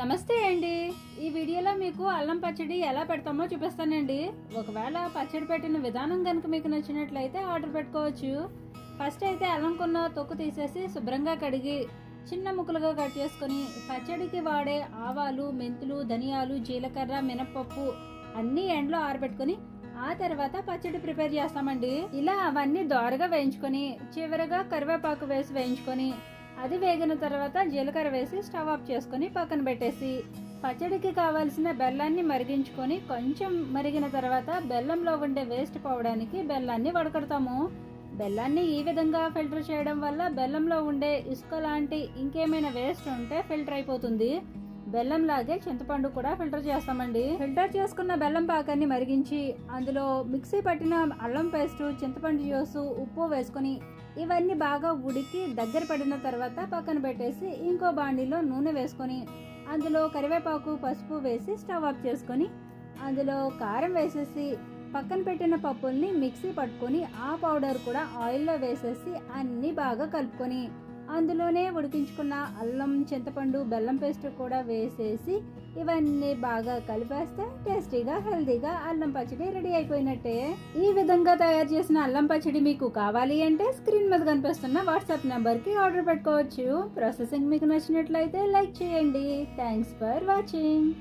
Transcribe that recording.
నమస్తే అండి. ఈ వీడియోలో మీకు అల్లం పచ్చడి ఎలా పెడతామో చూపిస్తానండి. ఒకవేళ పచ్చడి పెట్టిన విధానం కనుక మీకు నచ్చినట్లయితే ఆర్డర్ పెట్టుకోవచ్చు. ఫస్ట్ అయితే అల్లం కొన్న తొక్కు తీసేసి శుభ్రంగా కడిగి చిన్న ముక్కలుగా కట్ చేసుకొని పచ్చడికి వాడే ఆవాలు మెంతులు ధనియాలు జీలకర్ర మినపప్పు అన్నీ ఎండలో ఆరబెట్టుకొని ఆ తర్వాత పచ్చడి ప్రిపేర్ చేస్తామండి. ఇలా అవన్నీ దోరగా వేయించుకొని చివరగా కరివేపాకు వేసి వేయించుకొని అది వేగిన తర్వాత జీలకర్ర వేసి స్టవ్ ఆఫ్ చేసుకొని పక్కన పెట్టేసి పచ్చడికి కావాల్సిన బెల్లాన్ని మరిగించుకొని కొంచెం మరిగిన తర్వాత బెల్లంలో ఉండే వేస్ట్ పోవడానికి బెల్లాన్ని వడకడతాము. బెల్లాన్ని ఈ విధంగా ఫిల్టర్ చేయడం వల్ల బెల్లంలో ఉండే ఇసుక లాంటి ఇంకేమైనా వేస్ట్ ఉంటే ఫిల్టర్ అయిపోతుంది. బెల్లం లాగే చింతపండు కూడా ఫిల్టర్ చేస్తామండి. ఫిల్టర్ చేసుకున్న బెల్లం పాకాన్ని మరిగించి అందులో మిక్సీ పట్టిన అల్లం పేస్టు చింతపండు జ్యూస్ ఉప్పు వేసుకొని ఇవన్నీ బాగా ఉడికి దగ్గర పడిన తర్వాత పక్కన పెట్టేసి ఇంకో బాండీలో నూనె వేసుకొని అందులో కరివేపాకు పసుపు వేసి స్టవ్ ఆఫ్ చేసుకొని అందులో కారం వేసేసి పక్కన పెట్టిన పప్పుల్ని మిక్సీ పట్టుకొని ఆ పౌడర్ కూడా ఆయిల్లో వేసేసి అన్నీ బాగా కలుపుకొని అందులోనే ఉడికించుకున్న అల్లం చింతపండు బెల్లం పేస్ట్ కూడా వేసేసి ఇవన్నీ బాగా కలిపేస్తే టేస్టీగా హెల్తీగా అల్లం పచ్చడి రెడీ అయిపోయినట్టే. ఈ విధంగా తయారు చేసిన అల్లం పచ్చడి మీకు కావాలి అంటే స్క్రీన్ మీద కనిపిస్తున్న వాట్సాప్ నెంబర్కి ఆర్డర్ పెట్టుకోవచ్చు. ప్రాసెసింగ్ మీకు నచ్చినట్లయితే లైక్ చేయండి. Thanks for watching.